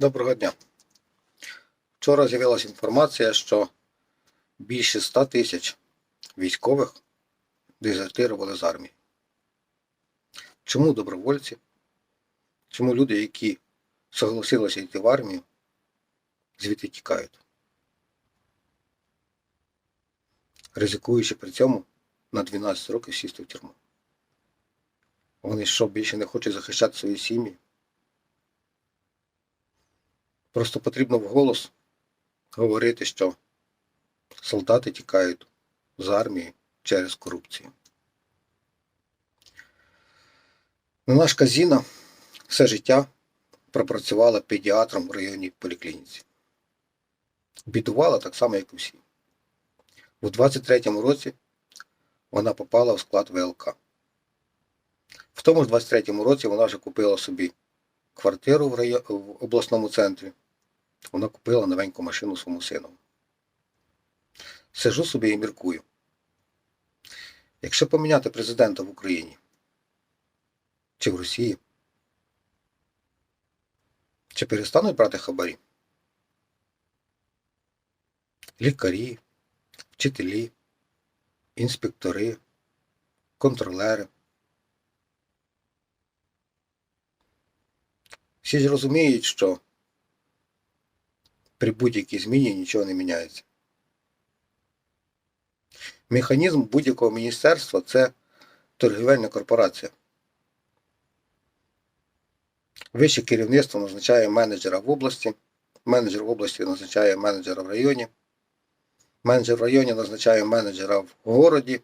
Доброго дня. Вчора з'явилася інформація, що більше 100 тисяч військових дезертирували з армії. Чому добровольці? Чому люди, які согласилися йти в армію, звідти тікають? Ризикуючи при цьому на 12 років сісти в тюрму. Вони що, більше не хочуть захищати свої сім'ї? Просто потрібно вголос говорити, що солдати тікають з армії через корупцію. Нанашка Зіна все життя пропрацювала педіатром в районній поліклініці. Бідувала так само, як і всі. У 23-му році вона попала в склад ВЛК. В тому ж 23-му році вона вже купила собі квартиру в, район... в обласному центрі. Вона купила новеньку машину своєму сину. Сижу собі і міркую. Якщо поміняти президента в Україні чи в Росії, чи перестануть брати хабарі? Лікарі, вчителі, інспектори, контролери. Всі ж розуміють, що при будь-якій зміні нічого не міняється. Механізм будь-якого міністерства це торгівельна корпорація. Вище керівництво назначає менеджера в області, менеджер в області назначає менеджера в районі, менеджер в районі назначає менеджера в городі,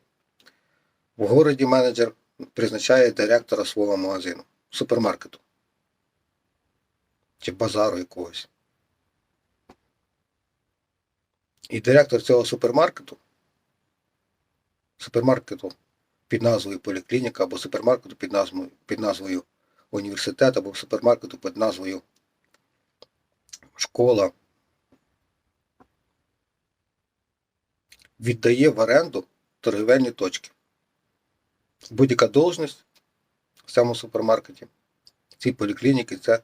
в городі менеджер призначає директора свого магазину, супермаркету чи базару якогось. І директор цього супермаркету, супермаркету під назвою Поліклініка або супермаркету під назвою, під назвою університет, або супермаркету під назвою школа, віддає в оренду торгівельні точки. Будь-яка должність в цьому супермаркеті, в цій поліклініці це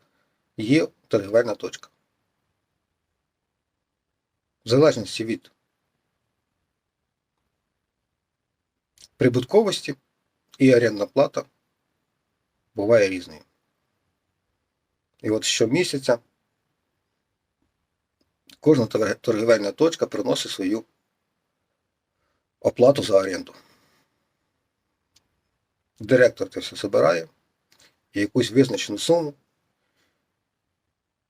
є торгівельна точка. В залежності від прибутковості і орендна плата буває різною. І от щомісяця кожна торг- торгівельна точка приносить свою оплату за оренду. Директор це все збирає і якусь визначену суму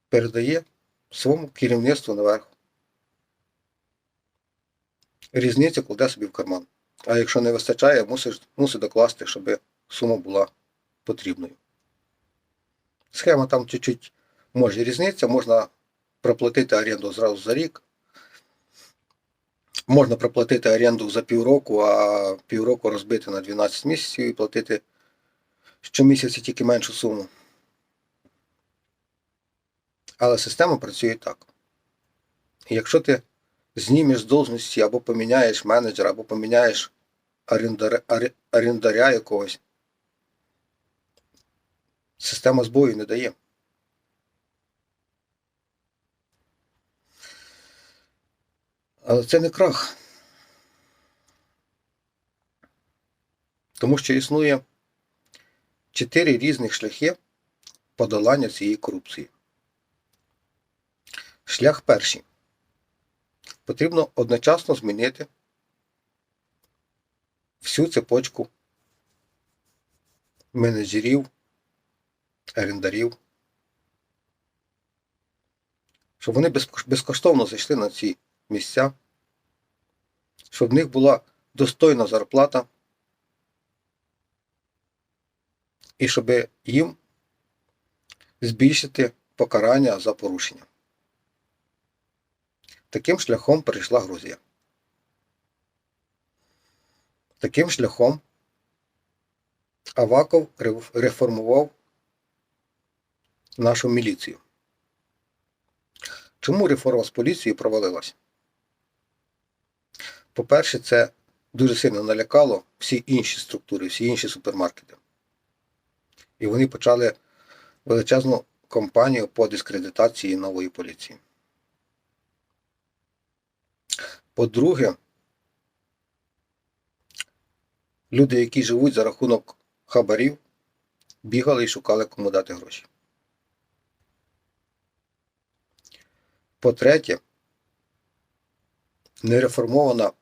передає своєму керівництву наверху. Різницю кладе собі в карман. А якщо не вистачає, мусиш, мусить докласти, щоб сума була потрібною. Схема там чуть-чуть може різниця, можна проплатити оренду зразу за рік. Можна проплатити оренду за півроку, а півроку розбити на 12 місяців і платити щомісяця тільки меншу суму. Але система працює так. Якщо ти знімеш з должності або поміняєш менеджера, або поміняєш орендаря, якогось, система збою не дає. Але це не крах. Тому що існує чотири різних шляхи подолання цієї корупції. Шлях перший. Потрібно одночасно змінити всю цепочку менеджерів, орендарів, щоб вони безкоштовно зайшли на ці місця, щоб в них була достойна зарплата, і щоб їм збільшити покарання за порушення. Таким шляхом прийшла Грузія. Таким шляхом Аваков реформував нашу міліцію. Чому реформа з поліцією провалилась? По-перше, це дуже сильно налякало всі інші структури, всі інші супермаркети. І вони почали величезну кампанію по дискредитації нової поліції. По-друге, люди, які живуть за рахунок хабарів, бігали і шукали кому дати гроші. По-третє, нереформована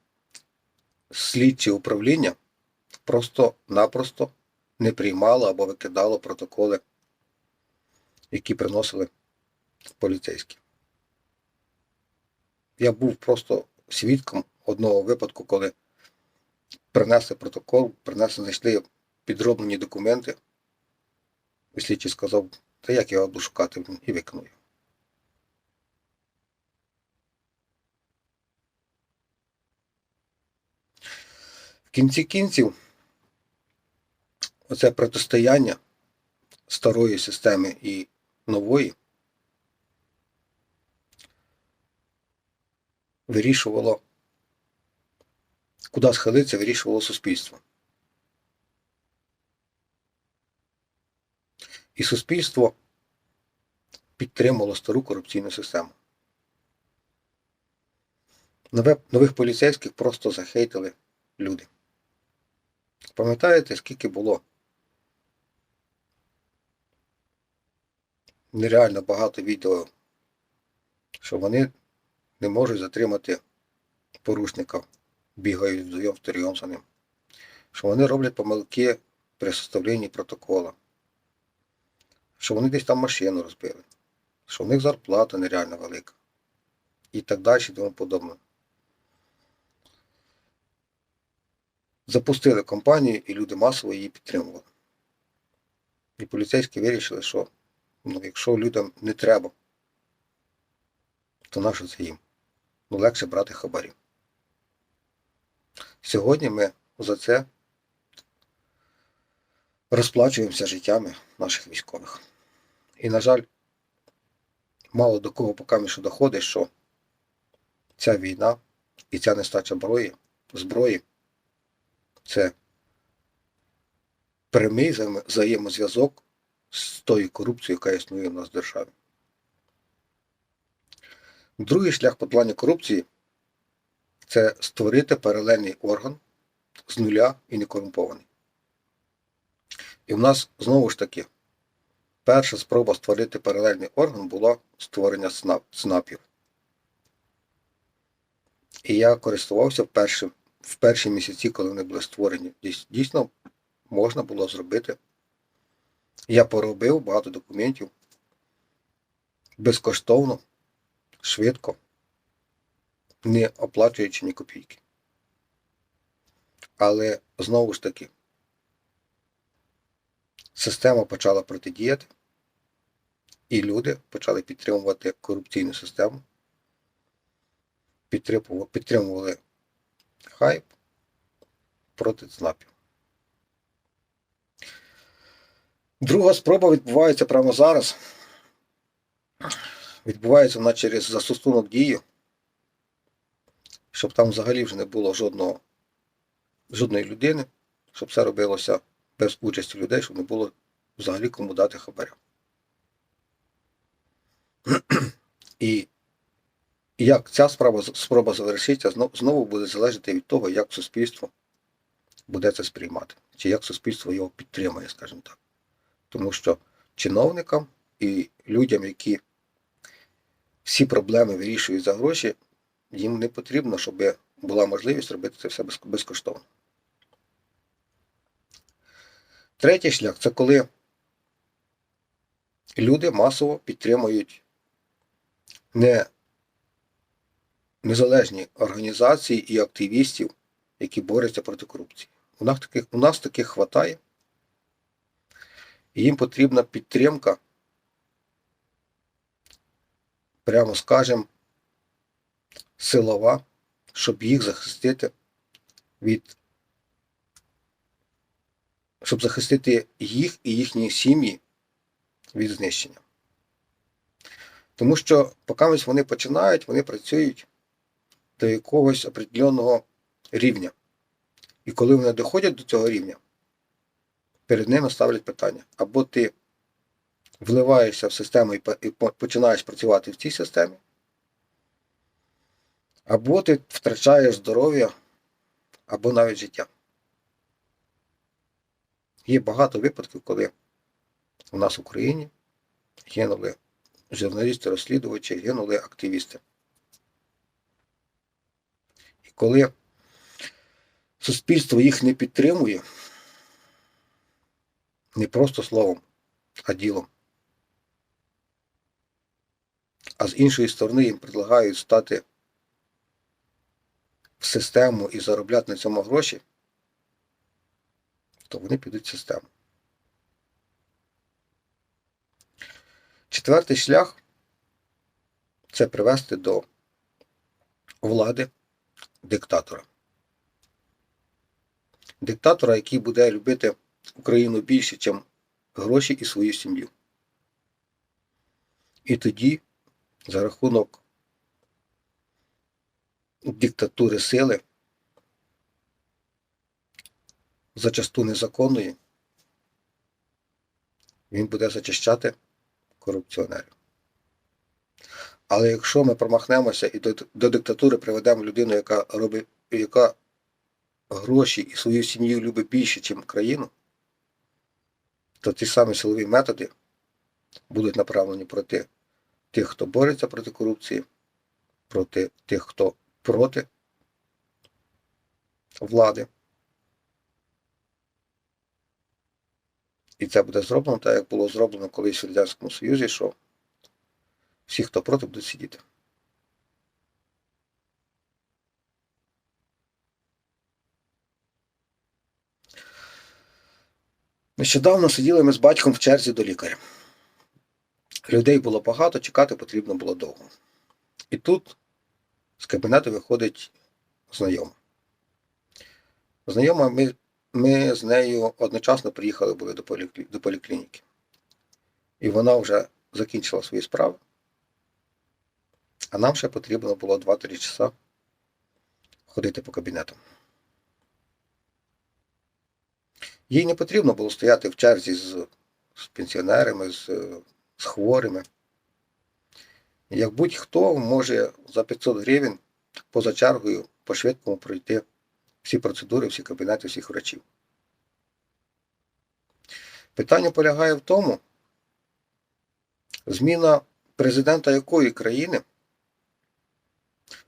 слідче управління просто-напросто не приймало або викидало протоколи, які приносили поліцейські. Я був просто свідком одного випадку, коли принесли протокол, принесли, знайшли підроблені документи. І слідчий сказав, та як я буду шукати, і викинув. В кінці кінців, оце протистояння старої системи і нової вирішувало, куди схилитися, вирішувало суспільство. І суспільство підтримувало стару корупційну систему. Нових поліцейських просто захейтили люди. Пам'ятаєте, скільки було нереально багато відео, що вони не можуть затримати порушника, бігають вдвоєм вторйом за ним, що вони роблять помилки при составленні протокола, що вони десь там машину розбили, що в них зарплата нереально велика і так далі і тому подобне. Запустили компанію і люди масово її підтримували. І поліцейські вирішили, що ну, якщо людям не треба, то нащо це їм? Ну легше брати хабарі. Сьогодні ми за це розплачуємося життями наших військових. І, на жаль, мало до кого поки що доходить, що ця війна і ця нестача зброї, зброї це прямий взаємозв'язок з тою корупцією, яка існує в нас в державі. Другий шлях подолання корупції це створити паралельний орган з нуля і некорумпований. І в нас знову ж таки перша спроба створити паралельний орган була створення СНАП, СНАПів. І я користувався першим в перші місяці, коли вони були створені. Дійсно, можна було зробити. Я поробив багато документів безкоштовно, швидко, не оплачуючи ні копійки. Але знову ж таки, система почала протидіяти, і люди почали підтримувати корупційну систему, підтримували, хайп проти ЦНАПів. Друга спроба відбувається прямо зараз. Відбувається вона через застосунок дії, щоб там взагалі вже не було жодного, жодної людини, щоб все робилося без участі людей, щоб не було взагалі кому дати хабаря. І як ця справа, спроба завершиться, знову буде залежати від того, як суспільство буде це сприймати, чи як суспільство його підтримує, скажімо так. Тому що чиновникам і людям, які всі проблеми вирішують за гроші, їм не потрібно, щоб була можливість робити це все безкоштовно. Третій шлях це коли люди масово підтримують не незалежні організації і активістів, які борються проти корупції. У нас таких, у нас таких хватає, їм потрібна підтримка, прямо скажемо, силова, щоб їх захистити від щоб захистити їх і їхні сім'ї від знищення. Тому що поки вони починають, вони працюють до якогось определеного рівня. І коли вони доходять до цього рівня, перед ними ставлять питання: або ти вливаєшся в систему і по- і по- починаєш працювати в цій системі, або ти втрачаєш здоров'я, або навіть життя. Є багато випадків, коли у нас в Україні гинули журналісти-розслідувачі, гинули активісти. І коли суспільство їх не підтримує, не просто словом, а ділом. А з іншої сторони їм предлагають стати в систему і заробляти на цьому гроші, то вони підуть в систему. Четвертий шлях це привести до влади диктатора. Диктатора, який буде любити Україну більше, ніж гроші і свою сім'ю. І тоді, за рахунок диктатури сили, зачасту незаконної, він буде зачищати корупціонерів. Але якщо ми промахнемося і до, до диктатури приведемо людину, яка робить, яка гроші і свою сім'ю любить більше, ніж країну, то ті самі силові методи будуть направлені проти тих, хто бореться проти корупції, проти тих, хто проти влади. І це буде зроблено так, як було зроблено колись в Радянському Союзі, що всі, хто проти, будуть сидіти. Нещодавно сиділи ми з батьком в черзі до лікаря. Людей було багато, чекати потрібно було довго. І тут з кабінету виходить знайома. Знайома, ми, ми з нею одночасно приїхали були до, поліклі, до поліклініки. І вона вже закінчила свої справи. А нам ще потрібно було 2-3 часа ходити по кабінетам. Їй не потрібно було стояти в черзі з, з пенсіонерами, з, з хворими. Як будь-хто може за 500 гривень поза чергою по-швидкому пройти всі процедури, всі кабінети, всіх врачів. Питання полягає в тому, зміна президента якої країни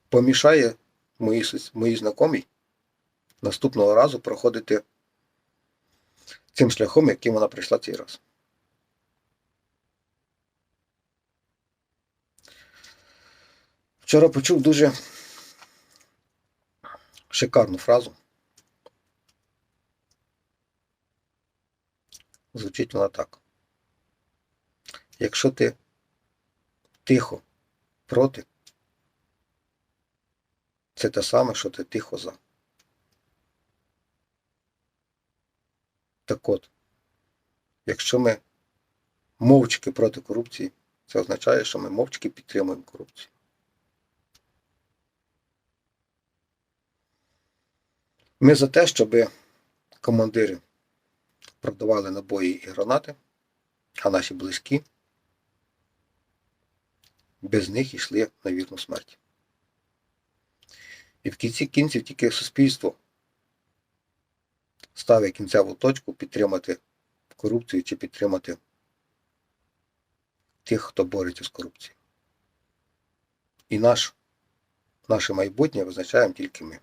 помішає моїй, моїй знайомій наступного разу проходити цим шляхом, яким вона прийшла цей раз. Вчора почув дуже шикарну фразу. Звучить вона так. Якщо ти тихо проти, це те саме, що ти тихо за. Так от, якщо ми мовчки проти корупції, це означає, що ми мовчки підтримуємо корупцію. Ми за те, щоб командири продавали набої і гранати, а наші близькі без них йшли на вірну смерть. І в кінці кінців тільки суспільство ставить кінцеву точку підтримати корупцію чи підтримати тих, хто бореться з корупцією. І наш, наше майбутнє визначаємо тільки ми.